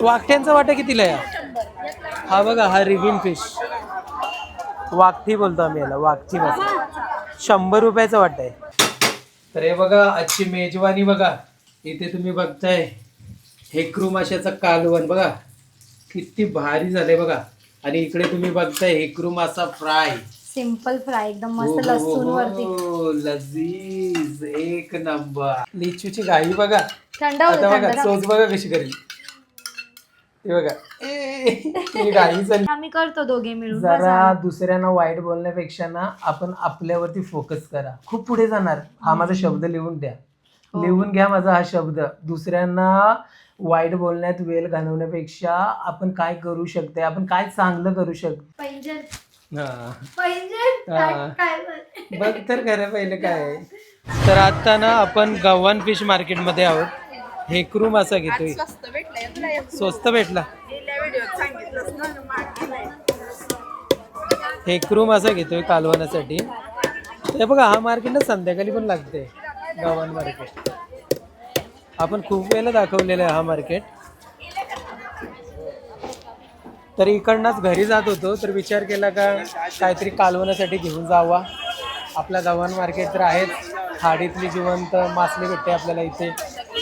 वाकट्यांचा वाटा कितीला आहे? हा? बघा हा रिबिन फिश. वाकठी बोलतो आम्ही याला वाकठी मासा शंभर रुपयाचा वाटा आहे. तर हे बघा आजची मेजवानी बघा. इथे तुम्ही बघताय हेक्रू माशाचं कालवण बघा. किती भारी झालंय बघा. आणि इकडे तुम्ही बघताय हेक्रू मासा फ्राय. सिंपल फ्राय एकदम हो, मस्त हो, लसूण हो, वरती हो, लजीज एक नंबर. लिचूची गाई बघा. थंड आता होतं बघा चोच बघा कशी करेल. हे बघा. ही गाई आम्ही करतो दोघे मिळून. बस जरा. दुसऱ्यांना वाईट बोलण्यापेक्षा ना आपण आपल्यावरती फोकस करा. खूप पुढे जाणार. हा माझा शब्द लिहून द्या. हो. लिहून घ्या माझा हा शब्द. दुसऱ्यांना वाईट बोलण्यात वेळ घालवण्यापेक्षा आपण काय करू शकते आपण काय चांगलं करू शकतो पैंजण. पैंजण? हा. काय- काय बोल- बघ तर खरं पहिलं काय आहे. तर आता ना आपण गव्हाण फिश मार्केटमध्ये आहोत. हेकरू मासा घेतोय. स्वस्त भेटला हेकरू मासा घेतोय कालवण्यासाठी. हे बघा हा मार्केट ना संध्याकाळी पण लागते गव्हाण मार्केट आपण खूप वेळेला दाखवलेलं आहे हा मार्केट तर इकडनंच घरी जात होतो तर विचार केला का काहीतरी कालवण्यासाठी घेऊन जावा. आपला गव्हाण मार्केट तर आहेच. खाडीतली जिवंत मासली भेटते आपल्याला इथे.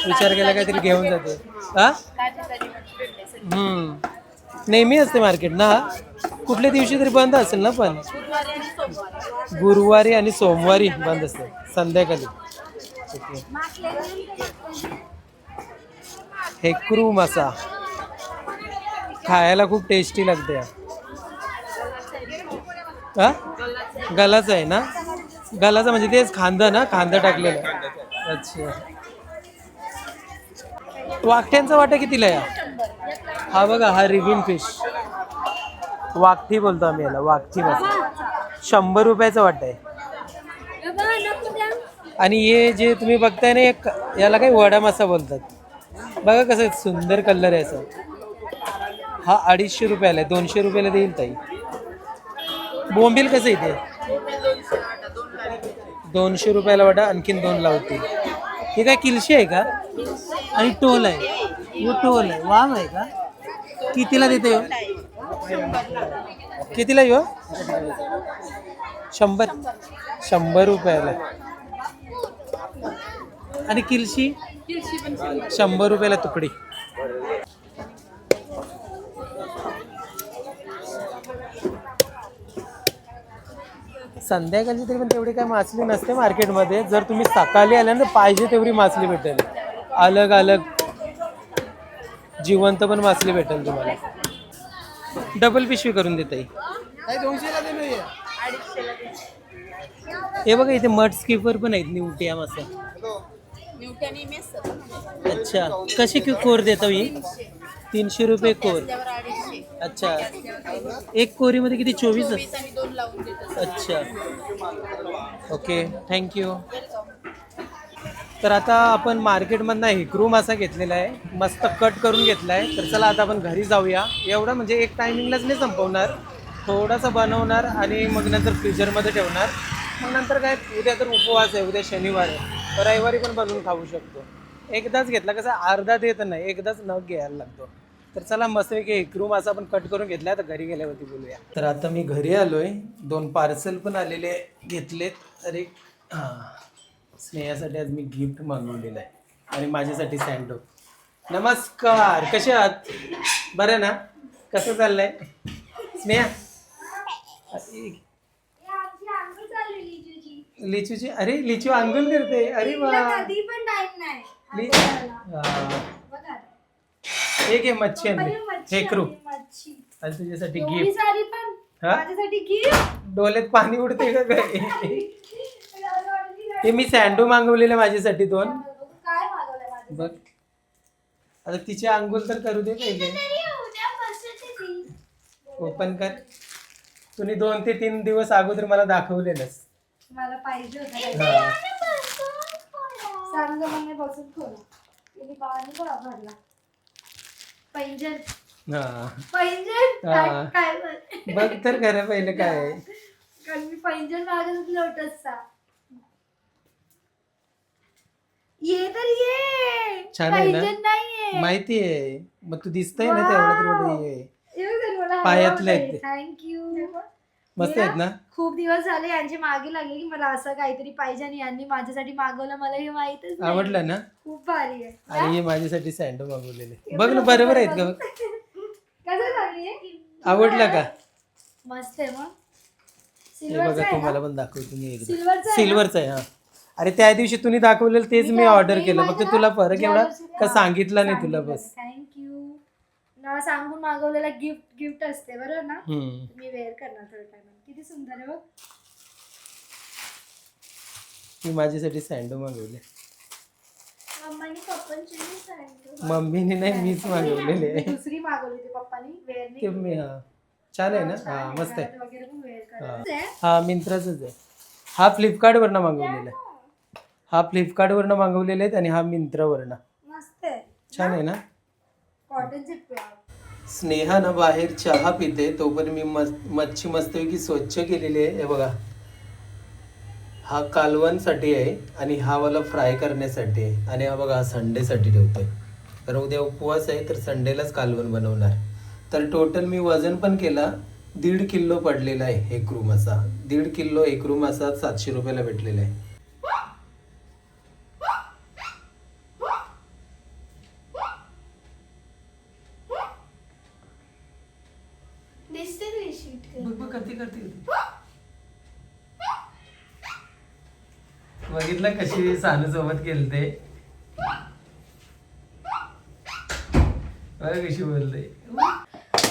विचार केला काहीतरी घेऊन जाते. हा? हम्म. नेहमी असते मार्केट ना? हा? कुठल्या दिवशी तरी बंद असेल ना पण? गुरुवारी आणि सोमवारी. बंद असते. संध्याकाळी. ओके. हेक्रू मासा. खायला खूप टेस्टी लागते. हा? गलाच आहे ना? गलाचा म्हणजे तेच खांदा ना? खांदा टाकलेला. अच्छा. वाकट्यांचा वाटा कितीला आहे? हा? बघा हा रिगिन फिश. वाकठी बोलतो आम्ही याला वाकठी मासा शंभर रुपयाचा वाटा आहे. आणि हे जे तुम्ही बघताय ना एक याला काही वडा मासा बोलतात. बघा कसं सुंदर कलर आहे असं. हा अडीचशे रुपयाला आहे दोनशे रुपयाला देईल ताई. बोंबील कसं इथे दोनशे रुपयाला वाटा आणखीन दोन लावतील. हे काय किलशी आहे का? आणि टोल आहे. टोल आहे. वाम आहे का? कितीला देते हो कितीला येऊ शंभर. शंभर रुपयाला. आणि किलशी? शंभर रुपयाला तुकडी. संध्याकाळची तरी पण तेवढी काय मासली नसते मार्केटमध्ये. जर तुम्ही सकाळी आल्या तर पाहिजे तेवढी मासली भेटेल. अलग अलग. जिवंत पण मासली भेटेल तुम्हाला. डबल पिशवी करून देता. येईल हे बघा इथे मड स्किपर पण आहेत निवट्या मासा. अच्छा. कशी कि- कोर देता ही? तीनशे रुपये कोर. अच्छा. एक कोरीमध्ये किती? चोवीस? अच्छा. ओके. थँक्यू तर आता आपण मार्केटमधनं हिकरू मासा घेतलेला आहे. मस्त कट करून घेतला आहे तर चला आता आपण घरी जाऊया. एवढं म्हणजे एक टायमिंगलाच नाही संपवणार. थोडासा बनवणार आणि मग नंतर फ्रीजरमध्ये ठेवणार. मग नंतर काय उद्या तर उपवास आहे. उद्या शनिवार आहे. तर रविवारी पण बनवून खाऊ शकतो. एकदाच घेतला कसं अर्धा देत नाही. एकदाच नग घ्यायला लागतो. तर चला मस्तपैकी रूम असा आपण कट करून घेतला तर घरी गेल्यावरती बोलूया. तर आता मी घरी आलो आहे दोन पार्सल पण आलेले घेतलेत. अरे हां. स्नेहासाठी आज मी गिफ्ट मागवलेलं आहे आणि माझ्यासाठी सँडो नमस्कार कसे आहात? बरं ना? कसं चाललंय? स्नेहा? लिचूची अरे लिचू अंघोळ करते. अरे वा. कधी पण टाइम नाही. लि- हा. एक आहे मच्छी आणली हेकरू मच्छी आणि तुझ्यासाठी एवढी गिफ्ट सारी पण? हा? माझ्यासाठी गिफ्ट डोल्यात पाणी उडते का काय? हे मी सँडो मागवलेले माझ्यासाठी दोन. काय मागवलंय माझ्या बघ. आता तिचे अंघोळ तर करू दे पहिले. ती. ओपन कर. तुम्ही दोन ते तीन दिवस अगोदर मला दाखवलेलंच मला पाहिजे होतं. हा. सांग मग मी बसून खोला तिने पाणी पण भरला. पैंजण. हा. पैंजण? हा. काय काय बोल- बघ तर खरं पहिलं काय आहे. कारण मी पैंजण मागत होती लोटसचा. ये तर ये। छान आहे ना? नाहीये। माहिती आहे. मग तू दिसतंय ना तेवढं तर मला ये. पायातले आहेत ते. थँक्यू मस्त आहेत ना? खूप दिवस झाले यांचे मागे लागले की मला असं काहीतरी पाहिजे आणि यांनी माझ्यासाठी मागवलं. मला हे माहितच नाही. आवडलं ना? खूप भारी आहे. आणि हे माझ्यासाठी सँडो मागवलेले. बघ ना बरोबर आहेत का बघ कसं झाली आवडलं का? मस्त आहे मग. हे सिल्वरचं बघा आहे तुम्हाला? पण दाखवतो मी एकदा. सिल्वरचं? सिल्वरचं आहे हा. अरे त्या दिवशी तुम्ही दाखवलेलं तेच मी ऑर्डर केलं. फक्त तुला फरक एवढा का सांगितलं नाही तुला बस? थँक्यू मला सांगून मागवलेला गिफ्ट गिफ्ट असते बरोबर ना? हम्म. मी वेअर करणार थोड्या टायमात किती सुंदर आहे बघ. मी माझ्यासाठी सँडो मागवले. मम्मानी पप्पांची सांगितलं. मम्मीने नाही मीच मागवलेले मी आहे. दुसरी मागवली होती पप्पानी वेअर ते मी हा. छान आहे ना? हा मस्त आहे. वगैरे पण वेअर हा. करायचं आहे. हा मिंत्राच आहे. हा फ्लिपकार्टवरनं मागवलेला आहे. हा फ्लिपकार्टवरनं मागवलेले आहेत आणि हा मिंत्रावरनं. मस्त आहे. छान आहे ना? कॉटनचे स्नेहा ना बाहेर चहा पिते तोपर्यंत मी मस्त मच्छी मस्तपैकी स्वच्छ केलेली आहे. हे बघा. हा कालवणसाठी आहे आणि हा वाला फ्राय करण्यासाठी आहे. आणि हा बघा हा संडेसाठी ठेवतोय. तर उद्या उपवास आहे तर संडेलाच कालवण बनवणार. तर टोटल मी वजन पण केला दीड किलो पडलेला आहे एक रूम असा. दीड किलो एक रूम असा सातशे रुपयाला भेटलेला आहे दिसते तुझी शीट बघ बघ करते करते बघितलं कशी सानू सोबत बघ कशी बोलते.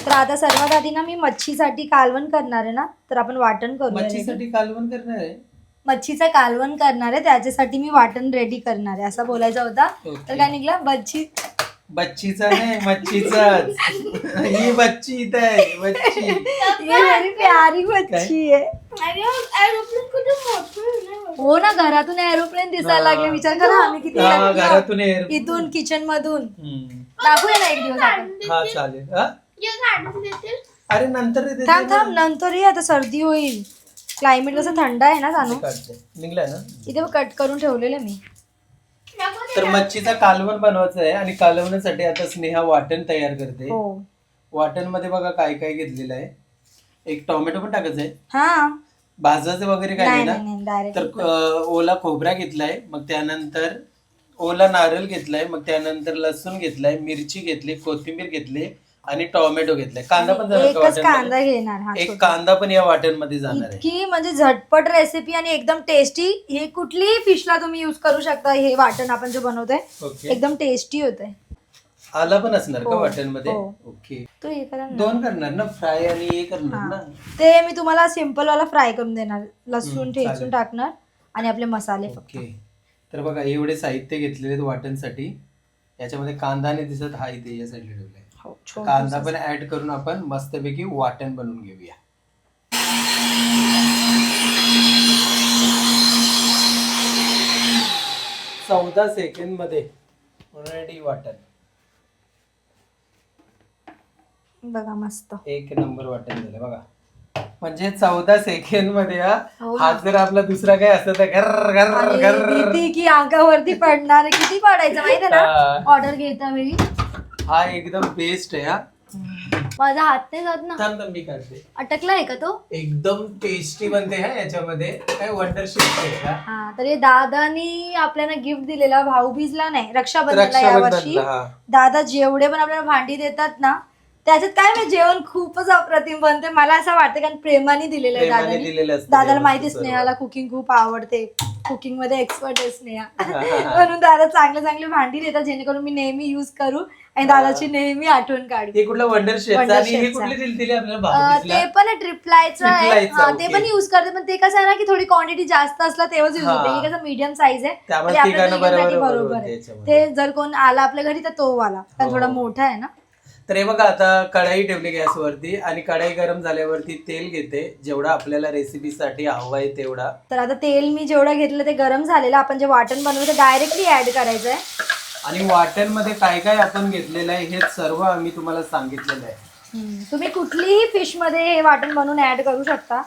तर आता सर्वात आधी ना मी मच्छीसाठी कालवण करणार आहे ना तर आपण वाटण करूया ready. मच्छीसाठी कालवण करणार आहे? मच्छीचं कालवण करणार आहे त्याच्यासाठी मी वाटण रेडी करणार आहे असं बोलायचा होता. तर काय निघला? मच्छी. बच्चीचा नाही मच्छीचाच. ही बच्ची इथं आहे बच्ची ये मेरी प्यारी मच्छी आहे. हो ना घरातून एरोप्लेन दिसायला लागले. विचार करा आम्ही किती हा, आहोत. घरातून इथून किचन मधून. हम्म. दाखवूया ना एक दिवस आपण. हा चालेल. हा? अरे नंतर देते थांब. थांब नंतर ये आता सर्दी होईल. क्लायमेट कसं थंड आहे ना जाणू काढते. निघलाय ना? इथे कट करून ठेवलेले मी. तर मच्छीचा कालवण बनवायचं आहे आणि कालवण्यासाठी आता स्नेहा वाटण तयार करते. हो. वाटणमध्ये बघा काय काय घेतलेलं आहे. एक टोमॅटो पण टाकायचं आहे हा. भाजायचं वगैरे काय नाही नाही ना? नाही नाही डायरेक्ट तर अं, ओला खोबरा घेतलाय मग त्यानंतर ओला नारळ घेतलाय मग त्यानंतर लसूण घेतलाय मिरची घेतली कोथिंबीर घेतली आणि टोमॅटो घेतलाय. कांदा पण जाणार का एकच वाटणमध्ये? कांदा घेणार हा एक छोटा. कांदा पण या वाटणमध्ये जाणार आहे. इतकी म्हणजे झटपट रेसिपी आणि एकदम टेस्टी हे कुठलीही फिशला तुम्ही युज करू शकता हे वाटण आपण जे बनवतोय ओके एकदम टेस्टी होतंय. आला पण असणार का हो, वाटणमध्ये हो. ओके. तो हे करा ना. दोन करणार ना? फ्राय आणि हे करणार हा. ना? ते मी तुम्हाला सिंपल वाला फ्राय करून देणार. हम्म, लसूण चालेल. ठेचून टाकणार आणि आपले मसाले फक्त. ओके. तर बघा एवढे साहित्य घेतलेले आहेत वाटणसाठी याच्यामध्ये कांदा आणि दिसत हा इथे या साईडला ठेवलाय. हो, छोटंसं. कांदा पण ऍड करून आपण मस्तपैकी वाटण बनवून घेऊया. चौदा सेकंडमध्ये रेडी वाटण. बघा मस्त. एक नंबर वाटण झालं बघा. म्हणजे चौदा सेकंडमध्ये हा हो ना. जर आपला दुसरा काय असतं तर घर घर आणि घर. भीती की अंगावरती पडणार. किती पडायचं माहितीये ना? हा. ऑर्डर घेता वेळी. हा एकदम बेस्ट आहे हा. माझा हात नाही जात ना. थांब थांब मी काढते अटकला आहे का तो? एकदम टेस्टी बनते हा याच्यामध्ये. काय वंडर शिफ्ट आहे हा. तर हे दादानी आपल्याला गिफ्ट दिलेला भाऊबीजला नाही रक्षाबंधनला यावर्षी रक्षाबंधनला हा. दादा जेवढे पण आपल्याला भांडी देतात ना त्याच्यात काय म्हणजे जेवण खूपच अप्रतिम बनते मला असं वाटतं कारण प्रेमाने दिलेलं आहे प्रेमाने दादानी दिलेलं असतं दादाला माहिती सर्व. स्नेहाला कुकिंग खूप आवडते कुकिंगमध्ये एक्सपर्ट आहे स्नेहा म्हणून दादा चांगले चांगले भांडी देतात जेणेकरून मी नेहमी युज करू आणि दादाची नेहमी आठवण काढू हे कुठलं वंडर शेफ Wonder आणि हे Chefचा. कुठली दिली दिली आपल्याला अं, भाऊबीजला? ते पण ट्रिपलायचं आहे हा, ते okay. पण युज करते पण ते कसं आहे ना की थोडी क्वांटिटी जास्त असला तेव्हाच युज होते हा. हे कसं मीडियम साईज आहे त्यामुळे ते आपल्या तिघांना दोघींसाठी बरोबर आहे. ते जर कोण आला आपल्या घरी तर तो वाला कारण हो. थोडा मोठा आहे ना तर हे बघा आता कढाई ठेवली गॅसवरती आणि कढाई गरम झाल्यावरती तेल घेते जेवढा आपल्याला रेसिपीसाठी हवा आहे तेवढा. तर आता तेल मी जेवढं घेतलं ते गरम झालेलं आपण जे वाटण बनवलं डायरेक्टली ऍड करायचं आहे आणि वाटणमध्ये काय काय आपण घेतलेलं आहे हे सर्व आम्ही तुम्हाला सांगितलेलं आहे. तुम्ही कुठलीही फिशमध्ये हे वाटण बनवून ऍड करू शकता.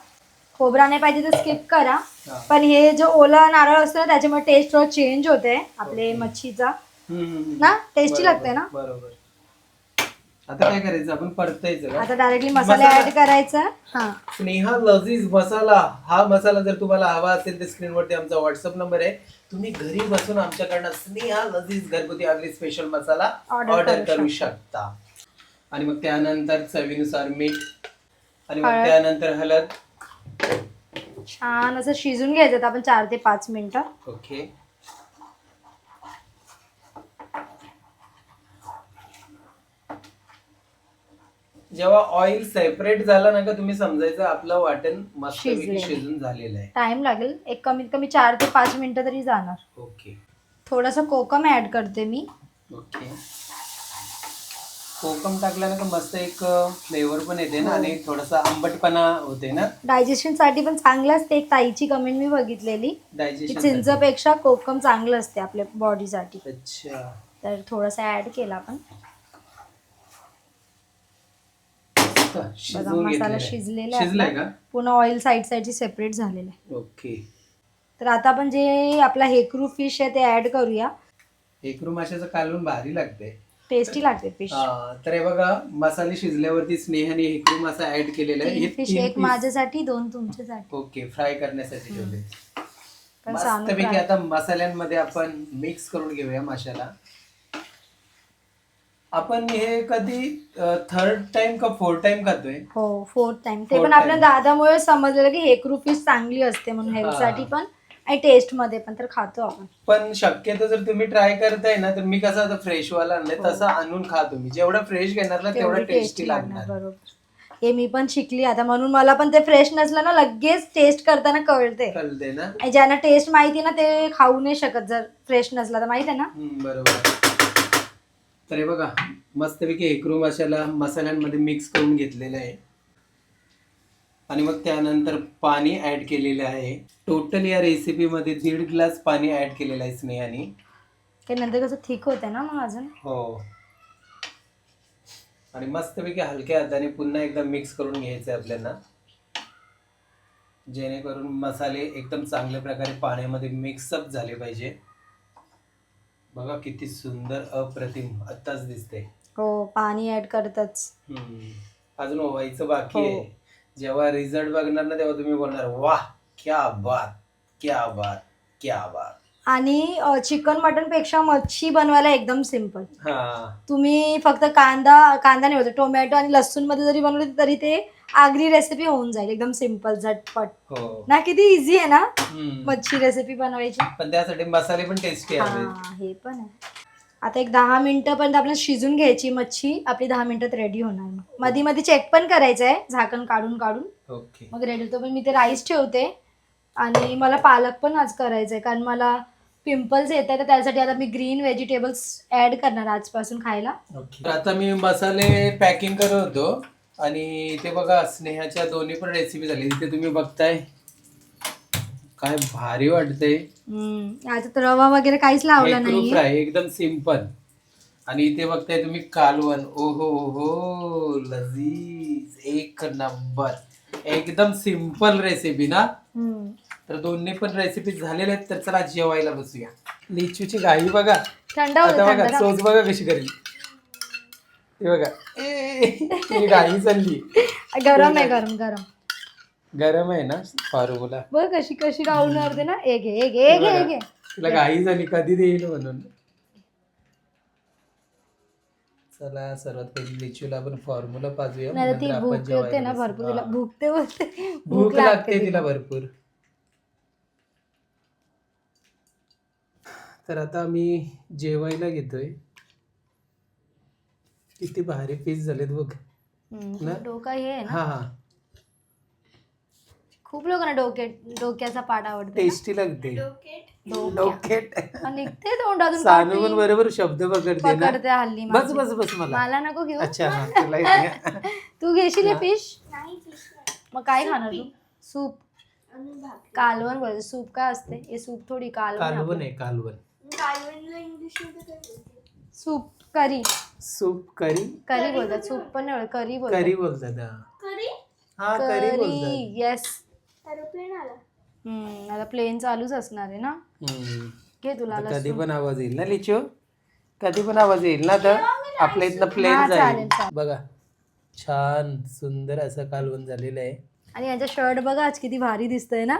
खोबरा नाही पाहिजे तर स्किप करा. हा. पण हे जो ओला नारळ असतो ना त्याच्यामुळे टेस्ट थोडा चेंज होते आपले. मच्छीचा. हम्म, हम्म, हम्म. ना टेस्टी बरोबर, लागते ना? बरोबर. आता काय करायचं? आपण परतायचं का? आता डायरेक्टली मसाला मसाला. ऍड करायचा. हा. स्नेहा लजीज मसाला. हा मसाला जर तुम्हाला हवा असेल तर स्क्रीनवरती आमचा व्हॉट्सअप नंबर आहे. तुम्ही घरी बसून आमच्याकडनं स्नेहा लजीज घरगुती Agri special masala Order order करू करू शकता. आणि मग त्यानंतर चवीनुसार मीठ आणि मग हळद. त्यानंतर हळद. छान असं शिजून घ्यायचं. आता आपण चार ते पाच मिनिटं. ओके जेव्हा ऑइल सेपरेट झालं ना का तुम्ही समजायचं आपलं वाटण मस्त शिजलेलं. शिजून झालेलं आहे. टाइम लागेल. एक कमीत कमी चार ते पाच मिनिटं तरी जाणार. ओके थोडंसं कोकम ऍड करते मी. ओके कोकम टाकल्यानं का मस्त एक फ्लेवर पण येते ना हो. आणि थोडासा आंबटपणा होते ना? डायजेशनसाठी पण चांगलं असते. एक ताईची कमेंट मी बघितलेली. की डायजेशन चिंचपेक्षा कोकम चांगलं असते आपल्या बॉडीसाठी अच्छा. तर थोडासा ऍड केला आपण. मस्त बघा शिजवून मसाला घेतलेलं आहे. शिजलेला आहे शिजलाय आपला. का? पुन्हा ऑइल साईड साईडची सेपरेट झालेलं आहे. ओके. तर आता आपण जे आपला हेकरू फिश आहे ते ऍड करूया. एकरू माशाचं कालवून भारी लागते टेस्टी लागते फिश तर हे बघा मसाले शिजल्यावरती स्नेहाने हेकरू मासा ऍड केलेला आहे. हे तीन फिश तीन एक piece- माझ्यासाठी दोन तुमच्यासाठी. ओके फ्राय करण्यासाठी ठेवले. पण मस्तपैकी fry. आता मसाल्यांमध्ये आपण मिक्स करून घेऊया माशाला. आपण हे कधी थर्ड टाइम का फोर्थ टाइम खातोय? हो फोर्थ टाइम ते Fourth पण आपल्या time. दादामुळे समजलेलं की हेकरू फिश चांगली असते म्हणून हा. हेल्थसाठी पण आणि टेस्टमध्ये पण तर खातो आपण. पण शक्यतो जर तुम्ही ट्राय करताय ना तर मी कसं आता फ्रेश वाला आणलंय तसं आणून खा तुम्ही. जेवढा फ्रेश घेणार ना तेवढा हो. तेवढी टेस्टी टेस्टी लागणार. लागणार बरोबर. हे मी पण शिकली आता म्हणून मला पण ते फ्रेश नसलं ना लगेच टेस्ट करताना कळते. कळते ना. आणि ज्यांना टेस्ट माहिती ना ते खाऊ नाही शकत जर फ्रेश नसला तर माहिती आहे ना? हम्म, बरोबर. तर हे बघा मस्तपैकी हेकरू मसाला मसाल्यांमध्ये मिक्स करून घेतलेलं आहे. आणि मग त्यानंतर पाणी ऍड केलेलं आहे. टोटल या रेसिपीमध्ये दीड ग्लास पाणी ऍड केलेलं आहे स्नेहाने. ते नंतर कसं थिक होते ना मग अजून? हो. आणि मस्तपैकी हलक्या हाताने पुन्हा एकदा मिक्स करून घ्यायचं आहे आपल्याला. जेणेकरून मसाले एकदम चांगल्या प्रकारे पाण्यामध्ये मिक्सअप झाले पाहिजे. बघा किती सुंदर अप्रतिम आत्ताच दिसते हो पाणी ऍड करतच. हम्म. अजून व्हायचं बाकी हो. आहे. जेव्हा रिझल्ट बघणार ना तेव्हा तुम्ही बोलणार वाह क्या बात क्या बात क्या बात. आणि चिकन मटनपेक्षा मच्छी बनवायला एकदम सिंपल हा. तुम्ही फक्त कांदा कांदा नाही होत टोमॅटो आणि लसूणमध्ये जरी बनवली तरी ते आगरी रेसिपी होऊन जाईल एकदम सिंपल झटपट. हो. ना किती इझी आहे ना हम्म. मच्छी रेसिपी बनवायची. पण त्यासाठी मसाले पण टेस्टी हा हे पण आहे. आता एक दहा मिनिटं पर्यंत आपल्याला शिजून घ्यायची मच्छी आपली दहा मिनिटात रेडी होणार. मग मध्ये मध्ये चेक पण करायचं आहे झाकण काढून काढून. ओके. मग रेडी होतो पण मी ते राईस ठेवते. आणि मला पालक पण आज करायचं आहे कारण मला पिंपल्स येत आहेत तर त्यासाठी आता मी ग्रीन व्हेजिटेबल्स ऍड करणार आजपासून खायला. तर आता मी मसाले पॅकिंग करत होतो. आणि ते बघा स्नेहाच्या दोन्ही पण रेसिपी झाली. तिथे तुम्ही बघताय. काय भारी वाटते रवा वगैरे काहीच लावला नाही फ्राय एकदम सिंपल आणि इथे बघताय तुम्ही कालवण ओहो हो लजीज. एक नंबर. एकदम सिंपल रेसिपी ना? तर दोन्ही पण रेसिपी झालेल्या आहेत तर चला जेवायला बसूया. लिचूची गाई बघा. थंड आता बघा. चोच बघा कशी करेल. ते बघा. ए, गाई चालली. गरम आहे गरम गरम. गरम आहे ना फारुला बघ कशी कशी राहून मारते ना. एक घे एक घे एक घे एक घे. तिला गाई झाली कधी देईल म्हणून. चला सर्वात पहिले लिचूला आपण फॉर्म्युला पाजूया. नाही तर ती नंतर आपण भूक जेवायला येते ना बसू. भरपूर तिला हा. बोलते. भूक लागते तिला भरपूर. तर आता मी जेवायला घेतोय. किती भारी पीस झालेत बघ. ना? डोका हे आहे हा ना? हा खूप लोकांना डोके डोक्याचा पाट आवडतो ना. टेस्टी लागते. डोक्या. डोकेट. हा, निघते तोंडातून सानू काठी. बरोबर शब्द पकडते ना. पकडते हल्ली बस माझी. बस बस मला. मला नको घेऊ. अच्छा हा तुला येते. तू घेशील हा. फिश मग काय खाणार तू? सूप कालवण बोलते सूप काय असते? हे सूप थोडी कालवण कालवण आपलं. आहे कालवण. सूप करी सूप करी? करी बोलतात सूप पण नाही बोलत, करी बोलतात. करी बोलतात हा. हा करी बोलतात. येस हम्म, आता प्लेन चालूच असणार आहे ना? हम्म. घे तुला आता. कधी पण आवाज येईल ना लिचो? कधी पण आवाज येईल ना तर आपल्या इथनं प्लेन जाईल. बघा छान सुंदर असं कालवण झालेलं आहे. आणि यांचा शर्ट बघा आज किती भारी दिसतंय ना?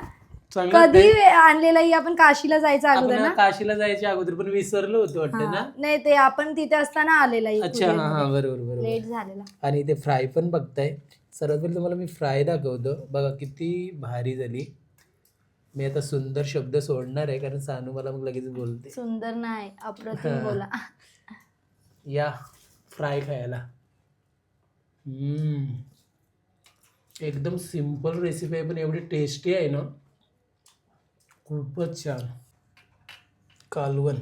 चांगलं कधी वाटतंय. आणलेला ही आपण काशीला जायचं अगोदर आपण ना? काशीला जायच्या अगोदर पण विसरलो होतो वाटतं ना? हा. नाही ते आपण तिथे असताना आलेला अच्छा हा हा बरोबर बरोबर. लेट झालेला. आणि इथे फ्राय पण बघताय. सर्वात पहिले तुम्हाला मी फ्राय दाखवतो. बघा किती भारी झाली. मी आता सुंदर शब्द सोडणार आहे कारण सानू मला मग लगेच बोलते. सुंदर नाही अप्रतिम हा. बोला. या फ्राय खायला. हम्म. एकदम सिंपल रेसिपी आहे पण एवढी टेस्टी आहे ना? खूपच छान. कालवण.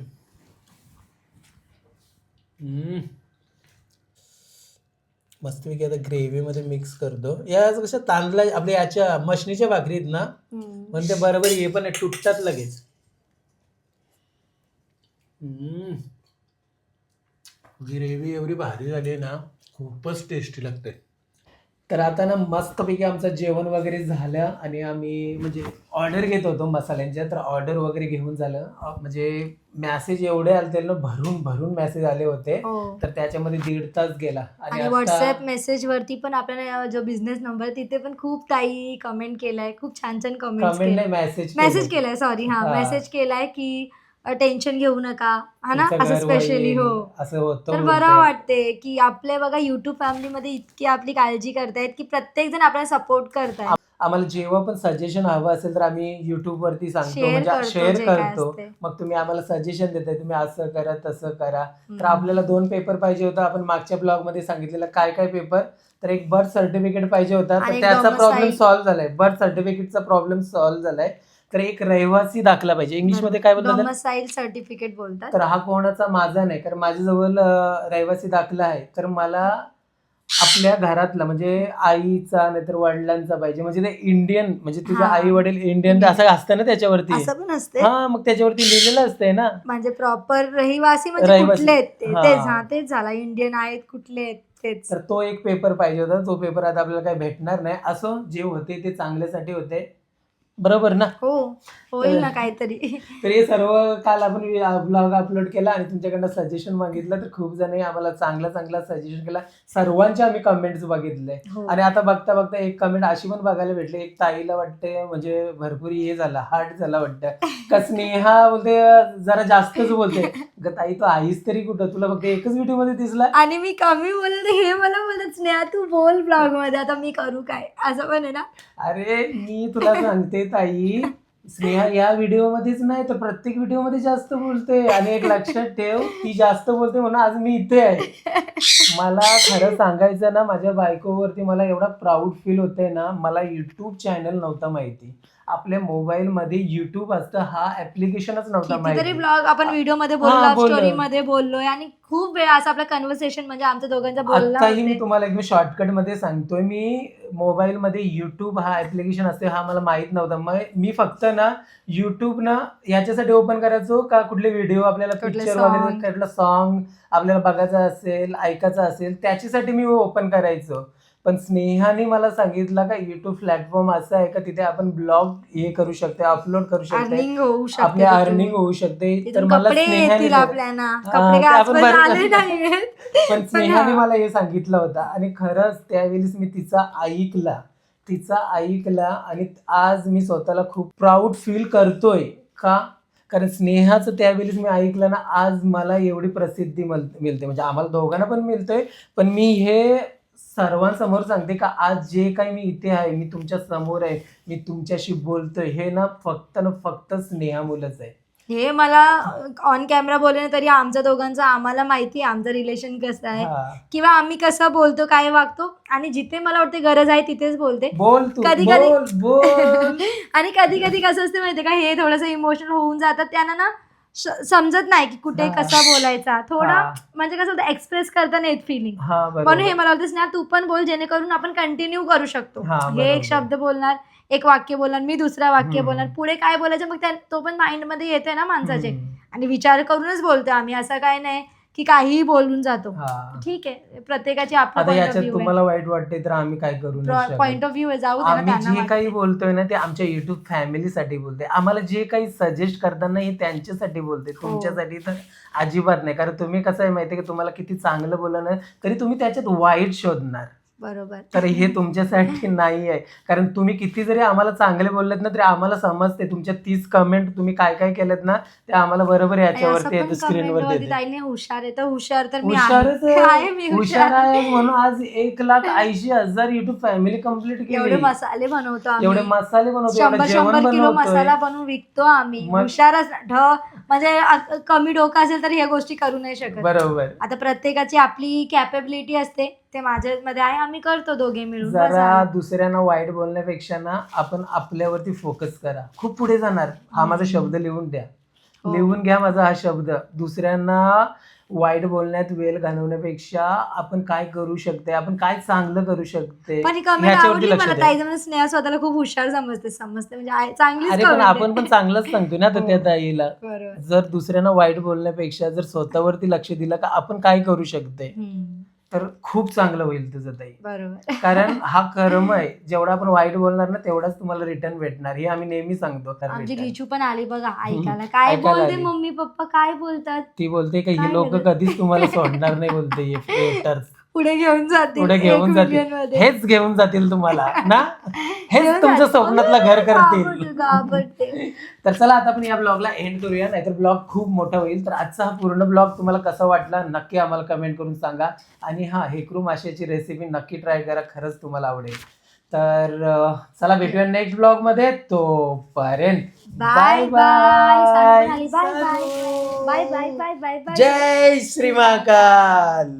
मस्तपैकी आता ग्रेव्हीमध्ये मिक्स करतो. या कशा तांदळा आपल्या याच्या मशनीच्या भाकरीत ना. पण ते बरोबर हे पण आहे, तुटतात लगेच. ग्रेव्ही एवढी भारी झाली ना खूपच टेस्टी लागते तर आता ना मस्तपैकी आमचं जेवण वगैरे झालं आणि आम्ही म्हणजे ऑर्डर घेत होतो मसाल्यांच्या तर ऑर्डर वगैरे घेऊन झालं. म्हणजे मॅसेज एवढे आले ना भरून भरून मेसेज आले होते. हो. तर त्याच्यामध्ये दीड तास गेला. आणि व्हॉट्सअप मेसेज वरती पण आपल्याला जो बिझनेस नंबर तिथे पण खूप ताई कमेंट केलाय खूप छान छान कमेंट कमेंट नाही मेसेज मेसेज केलाय सॉरी हा हा. मेसेज केलाय की टेन्शन घेऊ नका. हा ना? तुमचं असं घर स्पेशली होईल, हो. असं होतं तर. बरं वाटते की आपल्या बघा युट्यूब फॅमिलीमध्ये इतकी आपली काळजी करतायत की प्रत्येक जण आपल्याला सपोर्ट करतायत. आम्हाला जेव्हा पण सजेशन हवं असेल तर आम्ही युट्यूब वरती सांगतो Share म्हणजे करतो शेअर जे काय करतो. असते. मग तुम्ही आम्हाला सजेशन देताय तुम्ही असं करा तसं करा. तर हम्म. आपल्याला दोन पेपर पाहिजे होता. आपण मागच्या ब्लॉगमध्ये सांगितलेलं काय काय पेपर तर एक बर्थ सर्टिफिकेट पाहिजे होता. आणि तर एक त्याचा domicile. प्रॉब्लेम सॉल्व्ह झालाय. बर्थ सर्टिफिकेटचा प्रॉब्लेम सॉल्व्ह झालाय. तर एक रहिवासी दाखला पाहिजे. इंग्लिशमध्ये काय बोलतात? डोमसाईल सर्टिफिकेट बोलतात. तर हा कोणाचा माझा नाही कारण माझ्याजवळ रहिवासी दाखला आहे. तर मला आपल्या घरातला म्हणजे आईचा नाहीतर वडिलांचा पाहिजे. म्हणजे ते इंडियन म्हणजे तुझे हा. आई वडील इंडियन असं असतं ना त्याच्यावरती? असं पण असते हा मग त्याच्यावरती लिहिलेलं असतंय ना? म्हणजे प्रॉपर रहिवासी म्हणजे रहिवासी. कुठले आहेत ते? हा. तेच हा तेच झाला. इंडियन आहेत कुठले आहेत तेच. तर तो एक पेपर पाहिजे होता. तो पेपर आता आपल्याला काही भेटणार नाही. असं जे होते ते चांगल्यासाठी होते. बरोबर ना? हो होईल ना काहीतरी. तर हे सर्व काल आपण ब्लॉग अपलोड केला आणि तुमच्याकडनं सजेशन मागितलं तर खूप जणांनी आम्हाला चांगला चांगला सजेशन केला. सर्वांचे आम्ही कमेंट्स बघितले. हो. आणि आता बघता बघता एक कमेंट अशी पण बघायला भेटली. एक ताईला वाटते म्हणजे भरपूर हे झाला हार्ट झाला वाटतं. का स्नेहा बोलते जरा जास्तच बोलते. ग ताई तू आईस तरी कुठं? तुला फक्त एकच व्हिडिओमध्ये दिसला आणि मी कमी बोलते हे मला बोलत स्नेहा तू बोल ब्लॉगमध्ये आता मी करू काय? असं पण आहे ना? अरे मी तुला सांगते ताई स्नेहा या व्हिडिओ मध्येच नाही तर प्रत्येक व्हिडिओमध्ये जास्त बोलते. आणि एक लक्षात ठेव ती जास्त बोलते म्हणून आज मी इथे आहे. मला खरं सांगायचं ना माझ्या बायकोवरती मला एवढा प्राऊड फील होतंय ना मला युट्यूब चॅनल नव्हता माहिती. आपल्या मोबाईल मध्ये युट्यूब असतं हा ऍप्लिकेशनच नव्हता कितीतरी माहिती ब्लॉग आपण व्हिडिओमध्ये बोललो हा, बोललो. स्टोरी मध्ये बोललोय आणि खूप वेळा असं आपलं कन्व्हर्सेशन म्हणजे आमच्या दोघांचा बोलणं आताही मी. तुम्हाला एकदम शॉर्टकटमध्ये सांगतोय मी मोबाईल मध्ये युट्यूब हा ऍप्लिकेशन असते हा मला माहीत नव्हता मग मी फक्त ना युट्यूब ना याच्यासाठी ओपन करायचो का कुठले व्हिडिओ आपल्याला कुठले पिक्चर song. वगैरे कुठलं सॉन्ग आपल्याला बघायचं असेल ऐकायचं असेल त्याच्यासाठी मी ओपन करायचो पण स्नेहाने मला सांगितलं का युट्यूब प्लॅटफॉर्म असं आहे का तिथे आपण ब्लॉग हे करू शकते अपलोड करू शकते. अर्निंग होऊ शकते आपल्या तिथून. अर्निंग होऊ शकते. तर तिथून मला कपडे स्नेहाने येतील आपल्याला. हा, कपडे ते काय आपण आजपर्यंत बरं- आले नाहीयेत. पण पण स्नेहाने हा. मला हे सांगितलं होतं. आणि खरंच त्यावेळेस मी तिचा ऐकला. तिचा ऐकला आणि आज मी स्वतःला खूप प्राऊड फील करतोय. का? कारण स्नेहाचं त्यावेळेस मी ऐकलं ना आज मला एवढी प्रसिद्धी मल- मिळते. म्हणजे आम्हाला दोघांना पण मिळतोय. पण मी हे सर्वांसमोर सांगते का आज जे काही मी इथे आहे मी तुमच्यासमोर आहे मी तुमच्याशी बोलतोय हे ना फक्त ना फक्त स्नेहामुळंच आहे. हे मला ऑन कॅमेरा बोलले तरी आमच्या दोघांचं आम्हाला माहिती आमचं रिलेशन कसं आहे. किंवा आम्ही कसं बोलतो काय वागतो आणि जिथे मला वाटते गरज आहे तिथेच बोलते. बोल कधी- कधी- आणि कधी कधी कसं असते माहितीये का हे थोडंसं इमोशनल होऊन जातात. त्यांना ना समजत नाही की कुठे हा. कसा बोलायचा थोडं हा. म्हणजे कसं होतं एक्सप्रेस करताना येत फिलिंग हा म्हणून हे बरोबर मला वाटतं स्नेहा तू पण बोल जेणेकरून आपण कंटिन्यू करू शकतो हा, हे बरोबर. एक शब्द बोलणार एक वाक्य बोलणार मी दुसरा वाक्य हम्म. बोलणार पुढे काय बोलायचं मग त्या- तो पण माइंडमध्ये येते ना माणसाचे हम्म. आणि विचार करूनच बोलतो आम्ही असं काय नाही की काहीही बोलून जातो. हा. ठीक आहे. प्रत्येकाची आपला आता याच्यात तुम्हाला वाईट वाटते तर आम्ही काय करू नाही शकत. पॉईंट ऑफ व्ह्यू आहे. जाऊ दे ना आम्ही त्यांना जे वाटतं. काही बोलतोय ना ते आमच्या युट्यूब फॅमिलीसाठी बोलते. आम्हाला जे काही सजेस्ट करताना हे त्यांच्यासाठी बोलते. हो. तुमच्यासाठी तर अजिबात नाही. कारण तुम्ही कसं आहे माहितीये की तुम्हाला किती चांगलं बोललं ना तरी तुम्ही त्याच्यात वाईट शोधणार. बरोबर. तर हे तुमच्यासाठी नाही आहे. कारण तुम्ही किती जरी आम्हाला चांगले बोललेत ना तरी आम्हाला समजते. तुमच्या तीस कमेंट तुम्ही काय काय केलेत ना ते आम्हाला बरोबर याच्यावरती येतं. स्क्रीनवर ताईने हुशार आहे. तर हुशार तर मी हुशारच आहे. मी हुशार. हुशार आहे म्हणून आज एक लाख ऐंशी हजार युट्यूब फॅमिली कंप्लीट एवढे केली मसाले बनवतो आम्ही. एवढे मसाले बनवतो. एवढं शंभर जेवण शंभर किलो बनवतोय. मसाला बनवून विकतो आम्ही. मग- हुशारच ढ म्हणजे कमी डोकं असेल तर ह्या गोष्टी करू नाही शकत. बरोबर. आता प्रत्येकाची आपली कॅपेबिलिटी असते ते माझ्यामध्ये आहे आम्ही करतो दोघे मिळून. बस जरा. दुसऱ्यांना वाईट बोलण्यापेक्षा ना आपण आपल्यावरती फोकस करा. खूप पुढे जाणार. हा माझा शब्द लिहून द्या. हो. लिहून घ्या माझा हा शब्द. दुसऱ्यांना वाईट बोलण्यात वेळ घालवण्यापेक्षा आपण काय करू शकते? आपण काय चांगलं करू शकते? पण ही कमेंट ह्याच्यावरती आवडली लक्ष मला. द्या. ताई जण स्नेहा स्वतःला खूप हुशार समजते समजते. म्हणजे आहे- चांगलीच अरे पण comment आहे. आपण पण चांगलंच सांगतो ना तर हो. त्या ताईला. बरोबर. जर दुसऱ्यांना वाईट बोलण्यापेक्षा जर स्वतःवरती लक्ष दिलं का आपण काय करू शकते? हम्म, तर खूप चांगलं होईल तुझं ताई बरोबर कारण हा कर्म आहे जेवढा आपण वाईट बोलणार ना तेवढाच तुम्हाला रिटर्न भेटणार हे आम्ही नेहमी सांगतो तर आमची return. रिचू पण आली बघा ऐकायला काय ऐकायला बोलते आली. मम्मी पप्पा काय बोलतात ती बोलते का काय ही लोक? कधीच तुम्हाला सोडणार नाही बोलते हे haters. पुढे घेऊन जातील पुढे घेऊन एक जातील. हेच घेऊन जातील तुम्हाला ना? हेच घेऊन तुमच्या जातील. स्वप्नातलं घर करतील. तर चला आता आपण या ब्लॉगला एंड करूया नाहीतर ब्लॉग खूप मोठा होईल. तर आजचा हा पूर्ण ब्लॉग तुम्हाला कसा वाटला नक्की आम्हाला कमेंट करून सांगा. आणि हा हेकरू माशाची रेसिपी नक्की ट्राय करा खरंच तुम्हाला आवडेल. तर अं, चला भेटूया नेक्स्ट ब्लॉगमध्ये. तोपर्यंत bye bye bye bye bye bye bye bye bye जय श्री महाकाल.